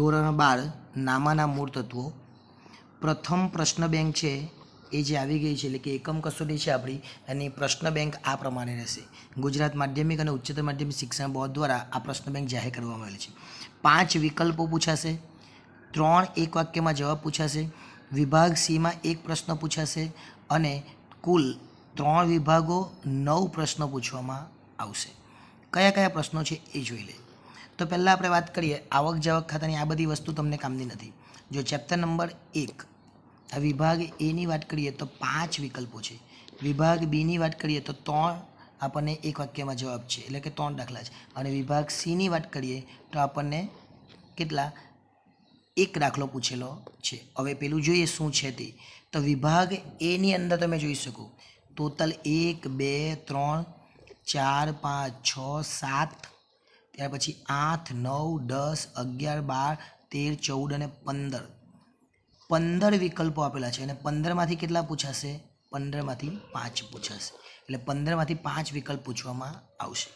બાર નામાના મૂળ તત્વો. પ્રથમ પ્રશ્ન બેંક છે, એ જે આવી ગઈ છે એટલે કે એકમ કસોટી છે આપણી એની પ્રશ્ન બેંક આ પ્રમાણે રહેશે. ગુજરાત માધ્યમિક અને ઉચ્ચતર માધ્યમિક શિક્ષણ બોર્ડ દ્વારા આ પ્રશ્ન બેંક જાહેર કરવામાં આવેલ છે. પાંચ વિકલ્પો પૂછાશે, ત્રણ એક વાક્યમાં જવાબ પૂછાશે, વિભાગ સીમાં એક પ્રશ્ન પૂછાશે, અને કુલ ત્રણ વિભાગો નવ પ્રશ્નો પૂછવામાં આવશે. કયા કયા પ્રશ્નો છે એ જોઈ લે તો પહેલાં આપણે વાત કરીએ આવક જાવક ખાતાની આ બધી વસ્તુ તમને કામની નથી. જો ચેપ્ટર નંબર એક, આ વિભાગ એની વાત કરીએ તો પાંચ વિકલ્પો છે. વિભાગ બીની વાત કરીએ તો ત્રણ આપણને એક વાક્યમાં જવાબ છે, એટલે કે ત્રણ દાખલા છે. અને વિભાગ સીની વાત કરીએ તો આપણને કેટલા? એક દાખલો પૂછેલો છે. હવે પેલું જોઈએ શું છે તે. તો વિભાગ એની અંદર તમે જોઈ શકો. ટોટલ એક, બે, ત્રણ, ચાર, પાંચ, છ, સાત ત્યાર પછી આઠ, નવ, દસ, અગિયાર, બાર, તેર, ચૌદ અને પંદર. પંદર વિકલ્પો આપેલા છે અને પંદરમાંથી કેટલા પૂછાશે? પંદરમાંથી પાંચ પૂછાશે. એટલે પંદરમાંથી પાંચ વિકલ્પ પૂછવામાં આવશે.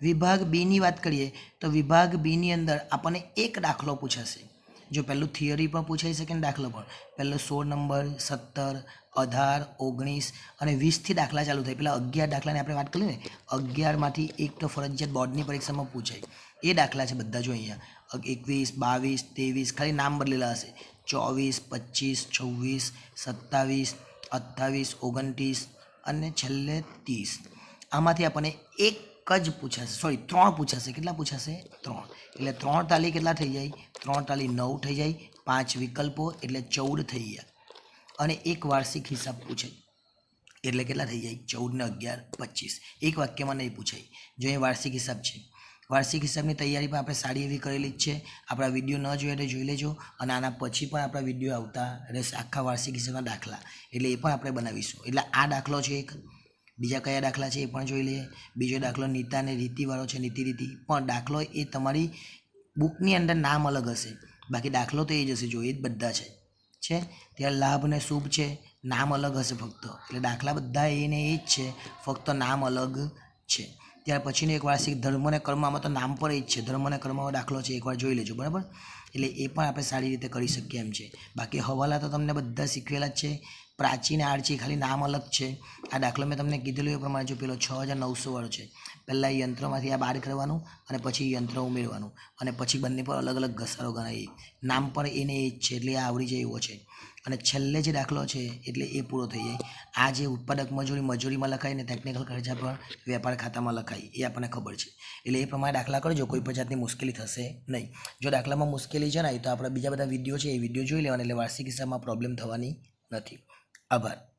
વિભાગ બીની વાત કરીએ તો વિભાગ બીની અંદર આપણને એક દાખલો પૂછાશે. જો પહેલું થિયરી પણ પૂછાઈ શકે ને દાખલો પણ. પહેલો સોળ નંબર સત્તર, અઢાર, ઓગણીસ અને વીસથી દાખલા ચાલુ થાય. પેલા અગિયાર દાખલાની આપણે વાત કરીએ ને, અગિયારમાંથી એક તો ફરજિયાત બોર્ડની પરીક્ષામાં પૂછાય. એ દાખલા છે બધા જો અહીંયા. એકવીસ, બાવીસ, ત્રેવીસ, ખાલી નામ બદલેલા હશે. ચોવીસ, પચીસ, છવ્વીસ, સત્તાવીસ, અઠ્ઠાવીસ, ઓગણત્રીસ અને છેલ્લે ત્રીસ. આમાંથી આપણને એક જ પૂછાશે. સોરી ત્રણ પૂછાશે. કેટલા પૂછાશે? ત્રણ. એટલે ત્રણ તાલી કેટલા થઈ જાય? ત્રણ તાલી નવ થઈ જાય, પાંચ વિકલ્પો એટલે ચૌદ થઈ ગયા. અને એક વાર્ષિક હિસાબ પૂછાય એટલે કેટલા થઈ જાય? ચૌદ ને અગિયાર, પચીસ. એક વાક્યમાં નહીં પૂછાય. જો એ વાર્ષિક હિસાબ છે. વાર્ષિક હિસાબની તૈયારી પણ આપણે સારી એવી કરેલી જ છે. આપણા વીડિયો ન જોઈએ એટલે જોઈ લેજો. અને આના પછી પણ આપણા વીડિયો આવતા રહેશે આખા વાર્ષિક હિસાબના દાખલા. એટલે એ પણ આપણે બનાવીશું. એટલે આ દાખલો છે એક. બીજા કયા દાખલા છે એ પણ જોઈ લઈએ. બીજો દાખલો નીતા અને રીતિવાળો છે, નીતિ રીતિ. પણ દાખલો એ તમારી બુકની અંદર નામ અલગ હશે. બાકી દાખલો તો એ જ હશે, જોઈએ જ બધા છે. છે? ત્યારે લાભ અને શુભ છે, નામ અલગ હશે ફક્ત. એટલે દાખલા બધા એને એ જ છે, ફક્ત નામ અલગ છે. ત્યાર પછીનો એક વાર્ષિક ધર્મ અને કર્મમાં તો નામ પણ એ જ છે. ધર્મ અને કર્મમાં દાખલો છે એકવાર જોઈ લેજો. બરાબર? એટલે એ પણ આપણે સારી રીતે કરી શકીએ એમ છે. બાકી હવાલા તો તમને બધા શીખવેલા જ છે. પ્રાચીન આરચી ખાલી નામ અલગ છે. આ દાખલો મેં તમને કીધેલું એ પ્રમાણે જો પેલો છ હજાર નવસો વાળો છે. પહેલાં યંત્રમાંથી આ બહાર કરવાનું અને પછી યંત્ર ઉમેરવાનું. અને પછી બંને પર અલગ અલગ ઘસારો ગણાય. નામ પણ એને એ જ છે, એટલે આ આવડી જાય એવો છે. અને છેલ્લે જે દાખલો છે, એટલે એ પૂરો થઈ જાય. આ જે ઉત્પાદક મજૂરી મજૂરીમાં લખાય ને ટેકનિકલ ખર્ચા પણ વેપાર ખાતામાં લખાય, એ આપણને ખબર છે. એટલે એ પ્રમાણે દાખલા કરજો, કોઈ પણ જાતની મુશ્કેલી થશે નહીં. જો દાખલામાં મુશ્કેલી જણાય તો આપણા બીજા બધા વીડિયો છે એ વીડિયો જોઈ લેવાના, એટલે વાર્ષિક હિસાબમાં પ્રોબ્લેમ થવાની નથી. આભાર.